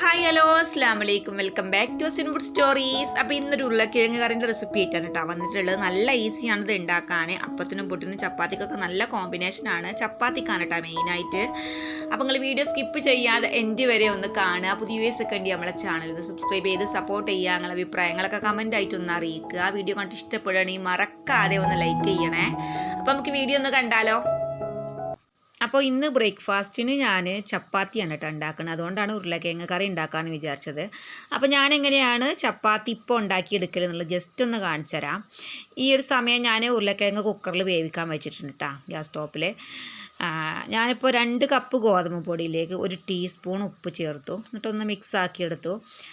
Hi hello അസ്ലാം വലൈക്കും welcome back to Sinfood stories അപ്പോൾ ഇന്നൊരു ഉരുളക്കിഴങ്ങ് കറിന്റെ റെസിപ്പി ആയിട്ടാണ് കേട്ടോ വന്നിട്ടുള്ളത്. നല്ല ഈസിയാണ് ഇത് ഉണ്ടാക്കാൻ അപ്പത്തിനും പൊട്ടിനും ചപ്പാത്തിക്കൊക്കെ നല്ല കോമ്പിനേഷനാണ് ചപ്പാത്തിക്കാണ് കേട്ടോ മെയിനായിട്ട് അപ്പോൾ നിങ്ങൾ വീഡിയോ സ്കിപ്പ് ചെയ്യാതെ എൻഡ് വരെ ഒന്ന് കാണുക. പുതിയ വ്യൂസ് ഒക്കെ ഉണ്ട് നമ്മളെ ചാനൽ ഒന്ന് സബ്സ്ക്രൈബ് ചെയ്ത് സപ്പോർട്ട് ചെയ്യുക. നിങ്ങളുടെ അഭിപ്രായങ്ങളൊക്കെ കമന്റ് ആയിട്ട് ഒന്ന് അറിയിക്കുക. വീഡിയോ കണ്ടിട്ട് ഇഷ്ടപ്പെടുകയാണെങ്കിൽ മറക്കാതെ ഒന്ന് ലൈക്ക് ചെയ്യണേ. അപ്പോൾ നമുക്ക് വീഡിയോ ഒന്ന് കണ്ടാലോ? അപ്പോൾ ഇന്ന് ബ്രേക്ക്ഫാസ്റ്റിന് ഞാൻ ചപ്പാത്തിയാണ് കേട്ടോ ഉണ്ടാക്കുന്നത് അതുകൊണ്ടാണ് ഉരുളക്കിഴങ്ങ് കറി ഉണ്ടാക്കാമെന്ന് വിചാരിച്ചത്. അപ്പോൾ ഞാൻ എങ്ങനെയാണ് ചപ്പാത്തി ഇപ്പോൾ ഉണ്ടാക്കിയെടുക്കൽ എന്നുള്ളത് ജസ്റ്റ് ഒന്ന് കാണിച്ചു തരാം ഈ ഒരു സമയം ഞാൻ ഉരുളക്കിഴങ്ങ് കുക്കറിൽ വേവിക്കാൻ വെച്ചിട്ടുണ്ട് കേട്ടോ ഗ്യാസ് സ്റ്റോപ്പിൽ. ഞാനിപ്പോൾ രണ്ട് കപ്പ് ഗോതമ്പ് പൊടിയിലേക്ക് ഒരു ടീസ്പൂൺ ഉപ്പ് ചേർത്തു. എന്നിട്ടൊന്ന് മിക്സ് ആക്കിയെടുത്തു.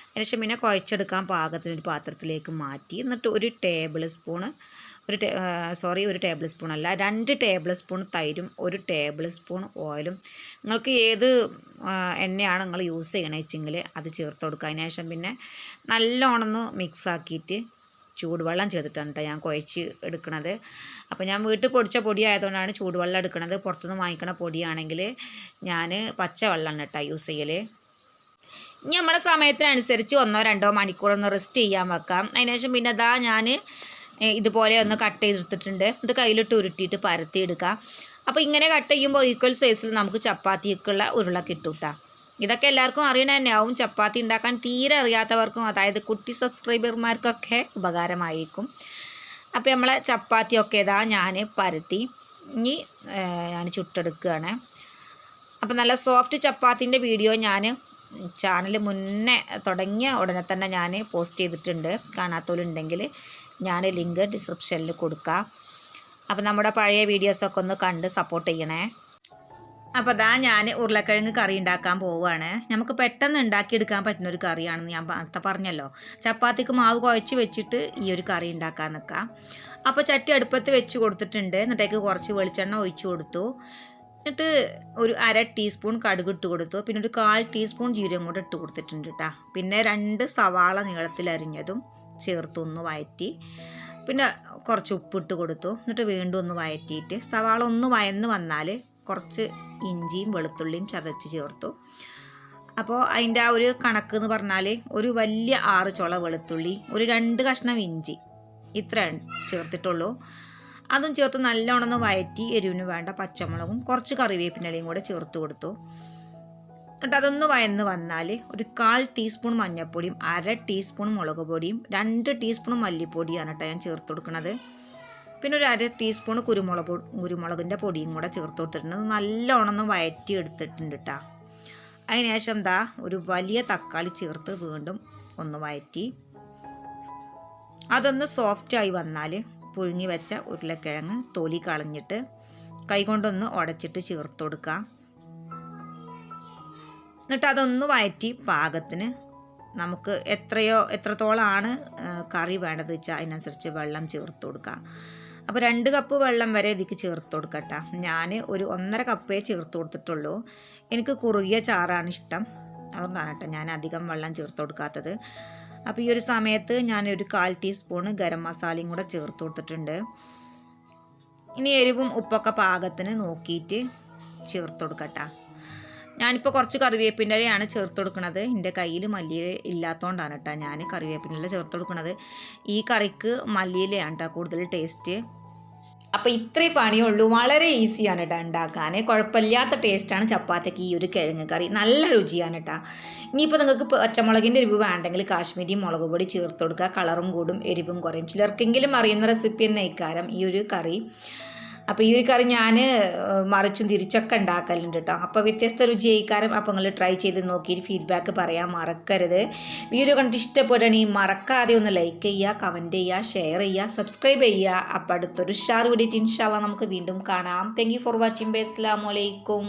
അതിനുശേഷം പിന്നെ കുഴച്ചെടുക്കാൻ പാകത്തിനൊരു പാത്രത്തിലേക്ക് മാറ്റി. എന്നിട്ട് ഒരു ടേബിൾ സ്പൂണ് ഒരു സോറി ഒരു ടേബിൾ സ്പൂൺ അല്ല രണ്ട് ടേബിൾ സ്പൂൺ തൈരും ഒരു ടേബിൾ സ്പൂൺ ഓയിലും നിങ്ങൾക്ക് ഏത് എണ്ണയാണ് നിങ്ങൾ യൂസ് ചെയ്യണമെന്ന് വെച്ചെങ്കിൽ അത് ചേർത്ത് കൊടുക്കുക. അതിന് ശേഷം പിന്നെ നല്ലോണം ഒന്ന് മിക്സ് ആക്കിയിട്ട് ചൂടുവെള്ളം ചെയ്തിട്ടാണ് കേട്ടോ ഞാൻ കുഴച്ച് എടുക്കുന്നത് അപ്പോൾ ഞാൻ വീട്ടിൽ പൊടിച്ച പൊടി ആയതുകൊണ്ടാണ് ചൂടുവെള്ളം എടുക്കുന്നത് പുറത്തുനിന്ന് വാങ്ങിക്കണ പൊടിയാണെങ്കിൽ ഞാൻ പച്ചവെള്ളമാണ് കേട്ടോ യൂസ് ചെയ്യൽ ഇനി നമ്മുടെ സമയത്തിനനുസരിച്ച് ഒന്നോ രണ്ടോ മണിക്കൂറൊന്ന് റെസ്റ്റ് ചെയ്യാൻ വെക്കാം. അതിനുശേഷം പിന്നെ അതാ ഞാൻ ഇതുപോലെ ഒന്ന് കട്ട് ചെയ്തെടുത്തിട്ടുണ്ട്. ഇത് കയ്യിലിട്ട് ഉരുട്ടിയിട്ട് പരത്തി പരത്തിയെടുക്കാം അപ്പോൾ ഇങ്ങനെ കട്ട് ചെയ്യുമ്പോൾ ഈക്വൽ സൈസിൽ നമുക്ക് ചപ്പാത്തിക്കുള്ള ഉരുള കിട്ടും ഇതൊക്കെ എല്ലാവർക്കും അറിയണ തന്നെയാവും ചപ്പാത്തി ഉണ്ടാക്കാൻ തീരെ അറിയാത്തവർക്കും അതായത് കുട്ടി സബ്സ്ക്രൈബർമാർക്കൊക്കെ ഉപകാരമായിരിക്കും. അപ്പോൾ നമ്മളെ ചപ്പാത്തിയൊക്കെ ഇതാ ഞാൻ പരത്തി. ഇനി ഞാൻ ചുട്ടെടുക്കുകയാണ്. അപ്പോൾ നല്ല സോഫ്റ്റ് ചപ്പാത്തിന്റെ വീഡിയോ ഞാൻ ചാനൽ മുന്നേ തുടങ്ങിയ ഉടനെ തന്നെ ഞാൻ പോസ്റ്റ് ചെയ്തിട്ടുണ്ട്. കാണാത്തവരുണ്ടെങ്കിൽ ഞാൻ ലിങ്ക് ഡിസ്ക്രിപ്ഷനിൽ കൊടുക്കാം. അപ്പോൾ നമ്മുടെ പഴയ വീഡിയോസൊക്കെ ഒന്ന് കണ്ട് സപ്പോർട്ട് ചെയ്യണേ. അപ്പോൾ അതാ ഞാൻ ഉരുളക്കിഴങ്ങ് കറി ഉണ്ടാക്കാൻ പോവുകയാണ്. നമുക്ക് പെട്ടെന്ന് ഉണ്ടാക്കിയെടുക്കാൻ പറ്റുന്ന ഒരു കറിയാണെന്ന് ഞാൻ പറഞ്ഞല്ലോ. ചപ്പാത്തിക്ക് മാവ് കുഴച്ച് വെച്ചിട്ട് ഈ ഒരു കറി ഉണ്ടാക്കാൻ നിൽക്കാം അപ്പോൾ ചട്ടി അടുപ്പത്ത് വെച്ച് കൊടുത്തിട്ടുണ്ട്. എന്നിട്ടേക്ക് കുറച്ച് വെളിച്ചെണ്ണ ഒഴിച്ചു കൊടുത്തു. എന്നിട്ട് ഒരു അര ടീസ്പൂൺ കടുക് ഇട്ട് കൊടുത്തു. പിന്നെ ഒരു കാൽ ടീസ്പൂൺ ജീരകം കൂടെ ഇട്ട് കൊടുത്തിട്ടുണ്ട് കേട്ടോ പിന്നെ രണ്ട് സവാള നീളത്തിൽ അരിഞ്ഞതും ചേർത്തൊന്ന് വയറ്റി. പിന്നെ കുറച്ച് ഉപ്പിട്ട് കൊടുത്തു. എന്നിട്ട് വീണ്ടും ഒന്ന് വയറ്റിയിട്ട് സവാള ഒന്ന് വയന്ന് വന്നാൽ കുറച്ച് ഇഞ്ചിയും വെളുത്തുള്ളിയും ചതച്ച് ചേർത്തു. അപ്പോൾ അതിന്റെ ആ ഒരു കണക്ക് എന്ന് പറഞ്ഞാൽ ഒരു വലിയ ആറ് ചുള വെളുത്തുള്ളി ഒരു രണ്ട് കഷ്ണം ഇഞ്ചി ഇത്ര ചേർത്തിട്ടുള്ളൂ. അതും ചേർത്ത് നല്ലോണം ഒന്ന് വയറ്റി എരിവിന് വേണ്ട പച്ചമുളകും കുറച്ച് കറിവേപ്പിനലയും കൂടെ ചേർത്ത് കൊടുത്തു. എന്നിട്ട് അതൊന്ന് വയന്ന് വന്നാൽ ഒരു കാൽ ടീസ്പൂൺ മഞ്ഞൾപ്പൊടിയും അര ടീസ്പൂൺ മുളക് പൊടിയും രണ്ട് ടീസ്പൂൺ മല്ലിപ്പൊടിയാണ് കേട്ടോ ഞാൻ ചേർത്ത് കൊടുക്കുന്നത്. പിന്നെ ഒരു അര ടീസ്പൂൺ കുരുമുളക് കുരുമുളകിന്റെ പൊടിയും കൂടെ ചേർത്ത് കൊടുത്തിട്ടുണ്ട്. നല്ലോണം ഒന്ന് വയറ്റി എടുത്തിട്ടുണ്ട് കേട്ടോ അതിനുശേഷം എന്താ ഒരു വലിയ തക്കാളി ചേർത്ത് വീണ്ടും ഒന്ന് വയറ്റി. അതൊന്ന് സോഫ്റ്റായി വന്നാൽ പുഴുങ്ങി വെച്ച ഉരുളക്കിഴങ്ങ് തൊലി കളഞ്ഞിട്ട് കൈകൊണ്ടൊന്ന് ഉടച്ചിട്ട് ചേർത്ത് കൊടുക്കുക എന്നിട്ട് അതൊന്ന് വയറ്റി പാകത്തിന് നമുക്ക് എത്രയോ എത്രത്തോളമാണ് കറി വേണ്ടത് വെച്ചാൽ അതിനനുസരിച്ച് വെള്ളം ചേർത്ത് കൊടുക്കുക അപ്പോൾ രണ്ട് കപ്പ് വെള്ളം വരെ ഇതിക്ക് ചേർത്ത് കൊടുക്കട്ടെ. ഞാൻ ഒരു ഒന്നര കപ്പേ ചേർത്ത് കൊടുത്തിട്ടുള്ളൂ. എനിക്ക് കുറുകിയ ചാറാണ് ഇഷ്ടം. അതുകൊണ്ടാണ് കേട്ടോ ഞാൻ അധികം വെള്ളം ചേർത്ത് കൊടുക്കാത്തത്. അപ്പോൾ ഈ ഒരു സമയത്ത് ഞാൻ ഒരു കാൽ ടീസ്പൂണ് ഗരം മസാലയും കൂടെ ചേർത്ത് കൊടുത്തിട്ടുണ്ട്. ഇനി എരിവും ഉപ്പൊക്കെ പാകത്തിന് നോക്കിയിട്ട് ചേർത്ത് കൊടുക്കട്ടെ. ഞാനിപ്പോൾ കുറച്ച് കറിവേപ്പിന്റെ ഇലയാണ് ചേർത്ത് കൊടുക്കുന്നത് എന്റെ കയ്യിൽ മല്ലിയില ഇല്ലാത്തതുകൊണ്ടാണ് കേട്ടോ ഞാൻ കറിവേപ്പിന്റെ ഇല ചേർത്ത് കൊടുക്കുന്നത് ഈ കറിക്ക് മല്ലിയിലയാണ് കേട്ടോ കൂടുതൽ ടേസ്റ്റ്. അപ്പോൾ ഇത്രേ പണിയുള്ളൂ. വളരെ ഈസിയാണ് കേട്ടോ ഉണ്ടാക്കാൻ കുഴപ്പമില്ലാത്ത ടേസ്റ്റാണ് ചപ്പാത്തിക്ക് ഈ ഒരു കിഴങ്ങ് കറി. നല്ല രുചിയാണ് കേട്ടോ ഇനിയിപ്പോൾ നിങ്ങൾക്ക് പച്ചമുളകിന്റെ എരിവ് വേണ്ടെങ്കിൽ കാശ്മീരി മുളക് പൊടി ചേർത്ത് കൊടുക്കുക കളറും കൂടും എരിവും കുറയും. ചിലർക്കെങ്കിലും അറിയുന്ന റെസിപ്പി തന്നെ ഇക്കാരം ഈ ഒരു കറി. അപ്പോൾ ഈ ഒരു കറി ഞാൻ മറിച്ചും തിരിച്ചൊക്കെ ഉണ്ടാക്കലുണ്ട് കേട്ടോ അപ്പോൾ വ്യത്യസ്ത രുചിയായിക്കാരം അപ്പോൾ നിങ്ങൾ ട്രൈ ചെയ്ത് നോക്കിയിട്ട് ഫീഡ്ബാക്ക് പറയാൻ മറക്കരുത്. വീഡിയോ കണ്ടിട്ട് ഇഷ്ടപ്പെടുകയാണെങ്കിൽ മറക്കാതെ ഒന്ന് ലൈക്ക് ചെയ്യുക കമന്റ് ചെയ്യുക ഷെയർ ചെയ്യുക സബ്സ്ക്രൈബ് ചെയ്യുക അപ്പോൾ അടുത്തൊരു ഷാർ വിടിയിട്ട് ഇൻഷാല്ല നമുക്ക് വീണ്ടും കാണാം. താങ്ക് ഫോർ വാച്ചിങ് ബൈ അസ്സാം വലൈക്കും